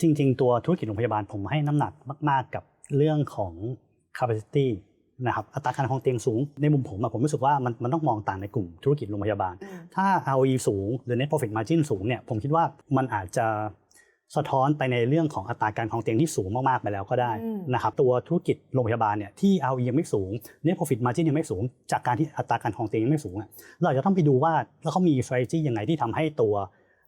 จริง ๆ ตัวธุรกิจโรงพยาบาลผมให้น้ำหนักมาก ๆ กับเรื่องของ capacity นะครับอัตราการครองเตียงสูงในมุมผมอะผมรู้สึกว่ามันมันต้องมองต่างในกลุ่มธุรกิจโรงพยาบาลอืมถ้า ROE สูงหรือ net profit margin สูงเนี่ยผมคิดว่ามันอาจจะสะท้อนไปในเรื่องของอัตราการครองเตียงที่สูงมาก ๆ ไปแล้วก็ได้อืมนะครับตัวธุรกิจโรงพยาบาลเนี่ยที่ ROE ยังไม่สูง net profit margin ยังไม่สูง จากการที่อัตราการครองเตียงยังไม่สูงอะเราอาจจะต้องไปดูว่าแล้วเขามี strategy ยังไงที่ทำให้ตัว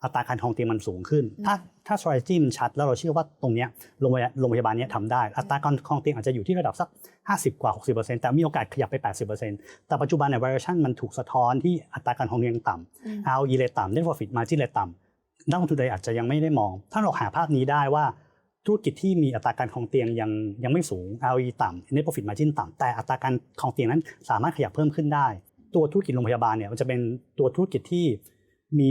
อัตราการครองเตียงมันสูงขึ้น ถ้าถ้า strategy มันชัดแล้วเราเชื่อว่าตรงเนี้ยโรงพยาบาลโรงพยาบาลเนี้ยทำได้ อัตราการครองเตียงอาจจะอยู่ที่ระดับสัก 50 กว่า 60%แต่มีโอกาสขยับไป 80%แต่ปัจจุบันเนี่ย variation มันถูกสะท้อนที่อัตราการครองเตียงต่ำอืม ROE เลยต่ำ net profit margin เลยต่ำนักลงทุนเลยอาจจะยังไม่ได้มอง ถ้าเราหาภาพนี้ได้ว่าธุรกิจที่มีอัตราการครองเตียงยังยังไม่สูง ROE ต่ำ net profit margin ต่ำแต่อัตราการครองเตียงนั้นสามารถขยับเพิ่มขึ้นได้ ตัวธุรกิจโรงพยาบาลเนี่ยมันจะเป็นตัวธุรกิจที่มี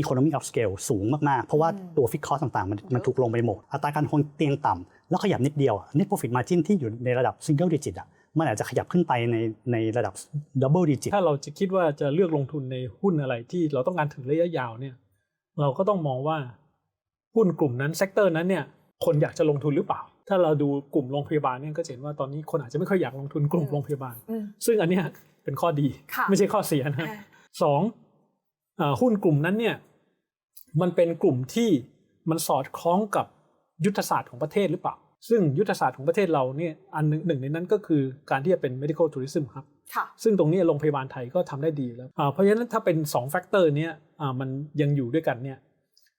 economy of scale สูงมาก ๆ เพราะว่าอืมตัว fixed cost ต่าง ๆ มันมันถูกลงไปหมด อัตราการครองเตียงต่ำ แล้วขยับนิดเดียวอะ net profit margin ที่อยู่ในระดับ single digit อะมันอาจจะขยับขึ้นไปในในระดับ double digit ถ้าเราจะคิดว่าจะเลือกลงทุนในหุ้นอะไรที่เราต้องการถึงระยะยาวเนี่ยเราก็ต้องมองว่าหุ้นกลุ่มนั้นเซกเตอร์นั้นเนี่ยคนอยากจะลงทุนหรือเปล่า ถ้าเราดูกลุ่มโรงพยาบาลเนี่ยก็จะเห็นว่าตอนนี้คนอาจจะไม่ค่อยอยากลงทุนกลุ่มอืมโรงพยาบาลอืมซึ่งอันเนี้ยเป็นข้อดีค่ะไม่ใช่ข้อเสียนะอ่าสองอ่า หุ้นกลุ่มนั้นเนี่ยมันเป็นกลุ่มที่มันสอดคล้องกับยุทธศาสตร์ของประเทศหรือเปล่า ซึ่งยุทธศาสตร์ของประเทศเราเนี่ยอันหนึ่งหนึ่งในนั้นก็คือการที่จะเป็น medical tourism ครับค่ะซึ่งตรงนี้โรงพยาบาลไทยก็ทำได้ดีแล้วอ่าเพราะฉะนั้นถ้าเป็น2แฟกเตอร์เนี้ยอ่ามันยังอยู่ด้วยกันเนี่ย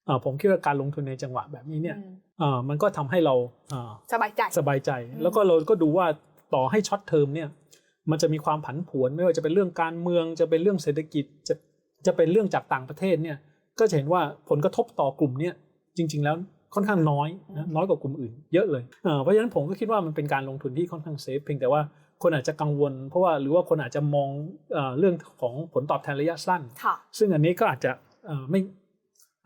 อ่าผมคิดว่าการลงทุนในจังหวะแบบนี้เนี่ยอืมอ่ามันก็ทำให้เราอ่าสบายใจสบายใจอืมแล้วก็เราก็ดูว่าต่อให้ช็อตเทอมเนี่ยมันจะมีความผันผวนไม่ว่าจะเป็นเรื่องการเมืองจะเป็นเรื่องเศรษฐกิจจะ จะเป็นเรื่องจากต่างประเทศเนี่ยก็จะเห็นว่าผลกระทบต่อกลุ่มเนี่ยจริง ๆ แล้วค่อนข้างน้อยนะน้อยกว่ากลุ่มอื่นเยอะเลยเอ่อเพราะฉะนั้นผมก็คิดว่ามันเป็นการลงทุนที่ค่อนข้างเซฟเพียงแต่ว่าคนอาจจะกังวล เพราะว่าหรือว่าคนอาจจะมองเอ่อเรื่องของผลตอบแทนระยะสั้นค่ะซึ่งอันนี้ก็อาจจะเอ่อไม่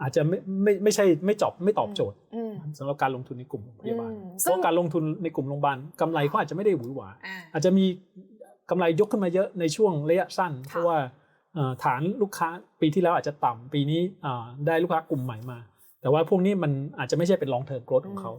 อาจจะไม่ไม่ไม่ใช่ไม่จบไม่ตอบโจทย์อืมสำหรับการลงทุนในกลุ่มโรงพยาบาลอืมเพซึ่งราะการลงทุนในกลุ่มโรงพยาบาลกำไรเขาอาจจะไม่ได้หวือหวาอ่าอาจจะมีกำไรยกขึ้นมาเยอะในช่วงระยะสั้นค่ะเพราะว่าเอ่อ ฐานลูกค้าปีที่แล้วอาจจะต่ำปีนี้ได้ลูกค้ากลุ่มใหม่มา แต่ว่าพวกนี้มันอาจจะไม่ใช่เป็น long term growth ของเขา